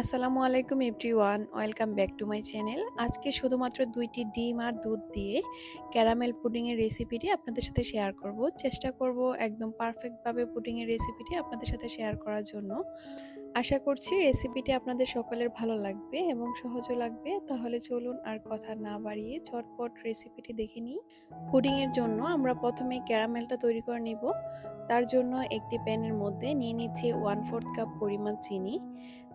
আসসালামু আলাইকুম everyone, welcome back to my channel. আজকে শুধুমাত্র দুইটি ডিম আর দুধ দিয়ে ক্যারামেল পুডিংয়ের রেসিপিটি আপনাদের সাথে শেয়ার করব। চেষ্টা করব একদম পারফেক্টভাবে পুডিংয়ের রেসিপিটি আপনাদের সাথে শেয়ার করার জন্য। আশা করছি রেসিপিটি আপনাদের সকলের ভালো লাগবে এবং সহজও লাগবে। তাহলে চলুন আর কথা না বাড়িয়ে ঝটপট রেসিপিটি দেখে নিই। পুডিংয়ের জন্য আমরা প্রথমে ক্যারামেলটা তৈরি করে নিব। তার জন্য একটি প্যানের মধ্যে নিয়ে নিচ্ছি ওয়ান ফোর্থ কাপ পরিমাণ চিনি।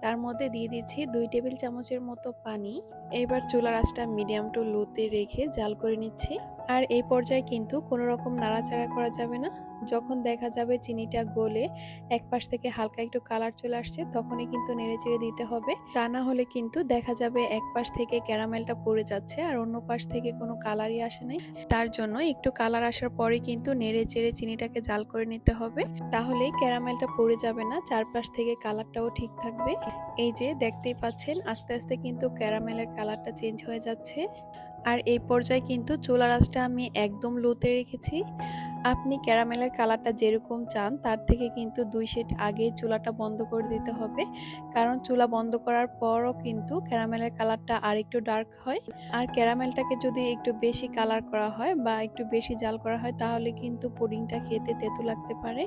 তার মধ্যে দিয়ে দিচ্ছি দুই টেবিল চামচের মতো পানি। এবার চুলার আঁচটা মিডিয়াম টু লোতে রেখে জাল করে নিচ্ছি। আর এই পর্যায়ে কিন্তু কোনো রকম নাড়াচাড়া করা যাবে না। যখন দেখা যাবে চিনিটা গলে এক পাশ থেকে হালকা একটু কালার চলে আসছে, তখনই কিন্তু নেড়ে চেড়ে দিতে হবে। তা না হলে কিন্তু দেখা যাবে এক পাশ থেকে ক্যারামেলটা পড়ে যাচ্ছে আর অন্য পাশ থেকে কোনো কালারই আসে নাই। তার জন্য একটু কালার আসার পরে কিন্তু নেড়ে চেড়ে চিনিটাকে জাল করে নিতে হবে। তাহলেই ক্যারামেলটা পড়ে যাবে না, চারপাশ থেকে কালারটাও ঠিক থাকবে। এই যে দেখতেই পাচ্ছেন, আস্তে আস্তে কিন্তু ক্যারামেলের কালারটা চেঞ্জ হয়ে যাচ্ছে। আর এই পর্যায়ে কিন্তু চুলা রাসটা আমি একদম লোতে রেখেছি। আপনি ক্যারামেলের কালারটা যেরকম চান, তার থেকে কিন্তু দুই সেট আগে চুলাটা বন্ধ করে দিতে হবে। কারণ চুলা বন্ধ করার পরও কিন্তু ক্যারামেলের কালারটা আর একটু ডার্ক হয়। আর ক্যারামেলটাকে যদি একটু বেশি কালার করা হয় বা একটু বেশি জাল করা হয়, তাহলে কিন্তু পুডিংটা খেতে তেতো লাগতে পারে।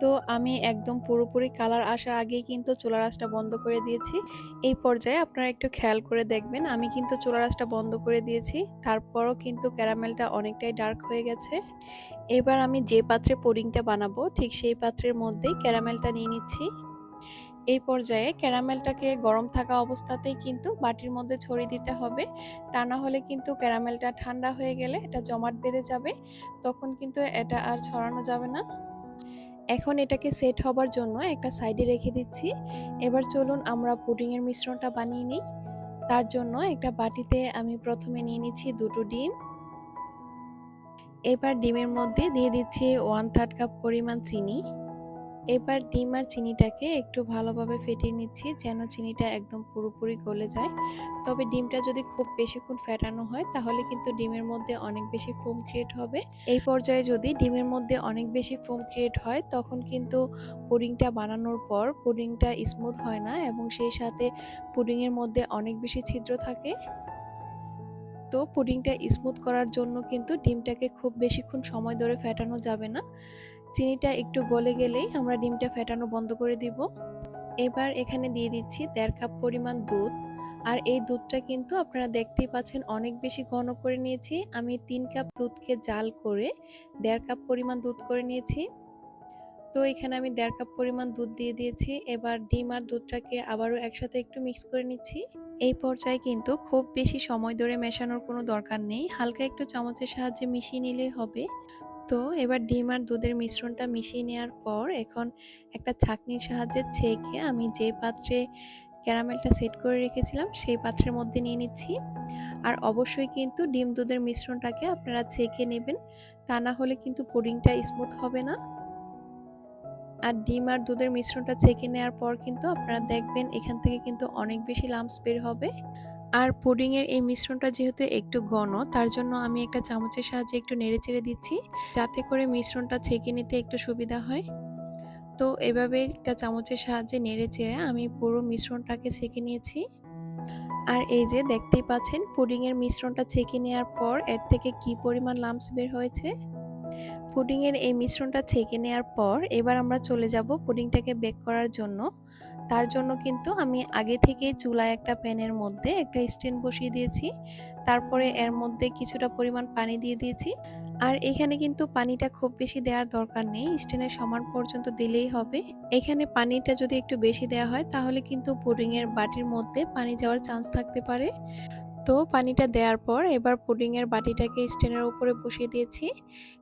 তো আমি একদম পুরোপুরি কালার আসার আগেই কিন্তু চুলা রাসটা বন্ধ করে দিয়েছি। এই পর্যায়ে আপনারা একটু খেয়াল করে দেখবেন, আমি কিন্তু চুলা রাসটা বন্ধ করে দিয়েছি, তারপরও কিন্তু ক্যারামেলটা অনেকটাই ডার্ক হয়ে গেছে। এবার আমি যে পাত্রে পুডিংটা বানাবো, ঠিক সেই পাত্রের মধ্যেই ক্যারামেলটা নিয়ে নিচ্ছি। এই পর্যায়ে ক্যারামেলটাকে গরম থাকা অবস্থাতেই কিন্তু বাটির মধ্যে ছড়িয়ে দিতে হবে, তা না হলে কিন্তু ক্যারামেলটা ঠান্ডা হয়ে গেলে এটা জমাট বেঁধে যাবে, তখন কিন্তু এটা আর ছড়ানো যাবে না। এখন এটাকে সেট হবার জন্য একটা সাইডে রেখে দিচ্ছি। এবার চলুন আমরা পুডিংয়ের মিশ্রণটা বানিয়ে নিই। তার জন্য একটা বাটিতে আমি প্রথমে নিয়ে নিচ্ছি দুটো ডিম। এবার ডিমের মধ্যে দিয়ে দিচ্ছি ওয়ান থার্ড কাপ পরিমাণ চিনি। এবার ডিম আর চিনিটাকে একটু ভালোভাবে ফেটিয়ে নিচ্ছি, যেন চিনিটা একদম পুরোপুরি গলে যায়। তবে ডিমটা যদি খুব বেশিক্ষণ ফেটানো হয়, তাহলে কিন্তু ডিমের মধ্যে অনেক বেশি ফোম ক্রিয়েট হবে। এই পর্যায়ে যদি ডিমের মধ্যে অনেক বেশি ফোম ক্রিয়েট হয়, তখন কিন্তু পুডিংটা বানানোর পর পুডিংটা স্মুথ হয় না এবং সেই সাথে পুডিংয়ের মধ্যে অনেক বেশি ছিদ্র থাকে। তো পুডিংটা স্মুথ করার জন্য কিন্তু ডিমটাকে খুব বেশিক্ষণ সময় ধরে ফেটানো যাবে না। চিনিটা একটু গলে গেলেই আমরা ডিমটা ফেটানো বন্ধ করে দিব। এবার এখানে দিয়ে দিচ্ছি দেড় কাপ পরিমাণ দুধ। আর এই দুধটা কিন্তু আপনারা দেখতেই পাচ্ছেন অনেক বেশি ঘন করে নিয়েছি। আমি তিন কাপ দুধকে জাল করে দেড় কাপ পরিমাণ দুধ করে নিয়েছি। তো এখানে আমি দেড় কাপ পরিমাণ দুধ দিয়ে দিয়েছি। এবার ডিম আর দুধটাকে আবারও একসাথে একটু মিক্স করে নিচ্ছি। এই পর্যায়ে কিন্তু খুব বেশি সময় ধরে মেশানোর কোনো দরকার নেই। হালকা একটু চামচের সাহায্যে মিশিয়ে নিলেই হবে। তো এবার ডিম আর দুধের মিশ্রণটা মিশিয়ে নেওয়ার পর এখন একটা ছাঁকনির সাহায্যে ছেঁকে আমি যে পাত্রে ক্যারামেলটা সেট করে রেখেছিলাম, সেই পাত্রের মধ্যে নিয়ে নিচ্ছি। আর অবশ্যই কিন্তু ডিম দুধের মিশ্রণটাকে আপনারা ছেঁকে নেবেন, তা না হলে কিন্তু পুডিংটা স্মুথ হবে না। আর ডিম আর দুধের মিশ্রণটা ছেঁকে নেওয়ার পর কিন্তু আপনারা দেখবেন এখান থেকে কিন্তু অনেক বেশি লাম্পস বের হবে। আর পুডিংয়ের এই মিশ্রণটা যেহেতু একটু ঘন, তার জন্য আমি একটা চামচের সাহায্যে একটু নেড়ে চেড়ে দিচ্ছি, যাতে করে মিশ্রণটা ছেঁকে নিতে একটু সুবিধা হয়। তো এভাবে একটা চামচের সাহায্যে নেড়ে চেড়ে আমি পুরো মিশ্রণটাকে ছেঁকে নিয়েছি। আর এই যে দেখতেই পাচ্ছেন পুডিংয়ের মিশ্রণটা ছেঁকে নেওয়ার পর এর থেকে কি পরিমাণ লাম্পস বের হয়েছে? পুডিংয়ের এই মিশ্রণটা ছেঁকে নেওয়ার পর এবার আমরা চলে যাব পুডিংটাকে বেক করার জন্য। তার জন্য কিন্তু আমি আগে থেকে চুলায় একটা প্যানের মধ্যে একটা স্ট্যান্ড বসিয়ে দিয়েছি। তারপরে এর মধ্যে কিছুটা পরিমাণ পানি দিয়ে দিয়েছি। আর এখানে কিন্তু পানিটা খুব বেশি দেওয়ার দরকার নেই, স্ট্যান্ডের সমান পর্যন্ত দিলেই হবে। এখানে পানিটা যদি একটু বেশি দেওয়া হয়, তাহলে কিন্তু পুডিংয়ের বাটির মধ্যে পানি যাওয়ার চান্স থাকতে পারে। তো পানিটা দেওয়ার পর এবার পুডিংয়ের বাটিটাকে স্ট্যান্ডের উপরে বসিয়ে দিয়েছি।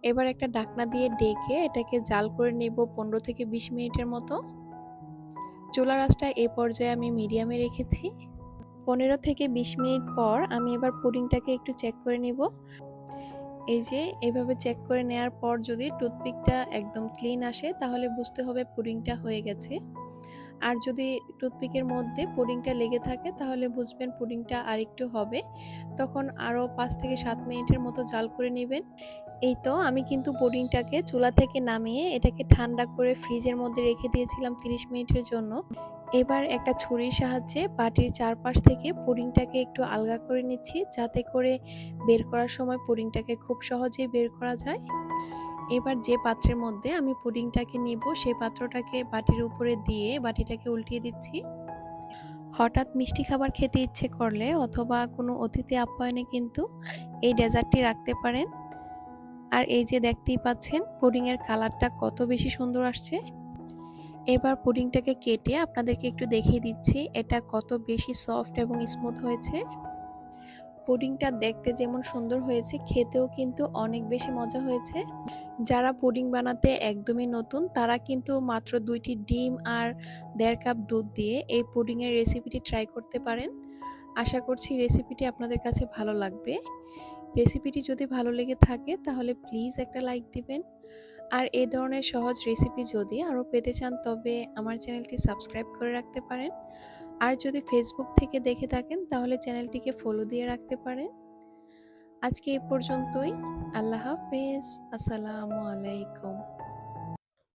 এবার একটা ডাকনা দিয়ে ডেকে এটাকে জাল করে নেব পনেরো থেকে বিশ মিনিটের মতো। চুলা রাসটা এ পর্যায়ে আমি মিডিয়ামে রেখেছি। পনেরো থেকে বিশ মিনিট পর আমি এবার পুডিংটাকে একটু চেক করে নেব। এই যে, এভাবে চেক করে নেওয়ার পর যদি টুথপিকটা একদম ক্লিন আসে তাহলে বুঝতে হবে পুডিংটা হয়ে গেছে। আর যদি টুথপিকের মধ্যে পুডিংটা লেগে থাকে, তাহলে বুঝবেন পুডিংটা আরেকটু হবে। তখন আরও পাঁচ থেকে সাত মিনিটের মতো জাল করে নেবেন। এই তো আমি কিন্তু পুডিংটাকে চুলা থেকে নামিয়ে এটাকে ঠান্ডা করে ফ্রিজের মধ্যে রেখে দিয়েছিলাম 30 মিনিটের জন্য। এবার একটা ছুরির সাহায্যে বাটির চারপাশ থেকে পুডিংটাকে একটু আলগা করে নিচ্ছি, যাতে করে বের করার সময় পুডিংটাকে খুব সহজেই বের করা যায়। এবার যে পাত্রের মধ্যে আমি পুডিংটাকে নিব, সেই পাত্রটাকে বাটির উপরে দিয়ে বাটিটাকে উল্টিয়ে দিচ্ছি। হঠাৎ মিষ্টি খাবার খেতে ইচ্ছে করলে অথবা কোনো অতিথি আপ্যায়নে কিন্তু এই ডেজার্টটি রাখতে পারেন। আর এই যে দেখতেই পাচ্ছেন, পুডিংয়ের কালারটা কত বেশি সুন্দর আসছে। এবার পুডিংটাকে কেটে আপনাদেরকে একটু দেখিয়ে দিচ্ছি, এটা কত বেশি সফট এবং স্মুথ হয়েছে। পুডিংটা দেখতে যেমন সুন্দর হয়েছে, খেতেও কিন্তু অনেক বেশি মজা হয়েছে। যারা পুডিং বানাতে একদমই নতুন, তারা কিন্তু মাত্র দুইটি ডিম আর দেড় কাপ দুধ দিয়ে এই পুডিংয়ের রেসিপিটি ট্রাই করতে পারেন। আশা করছি রেসিপিটি আপনাদের কাছে ভালো লাগবে। রেসিপিটি যদি ভালো লেগে থাকে, তাহলে প্লিজ একটা লাইক দিবেন। আর এই ধরনের সহজ রেসিপি যদি আরও পেতে চান, তবে আমার চ্যানেলটি সাবস্ক্রাইব করে রাখতে পারেন। আর যদি ফেসবুক থেকে দেখে থাকেন, তাহলে চ্যানেলটিকে ফলো দিয়ে রাখতে পারেন। আজকে এ পর্যন্তই। আল্লাহ হাফেজ। আসসালামু আলাইকুম।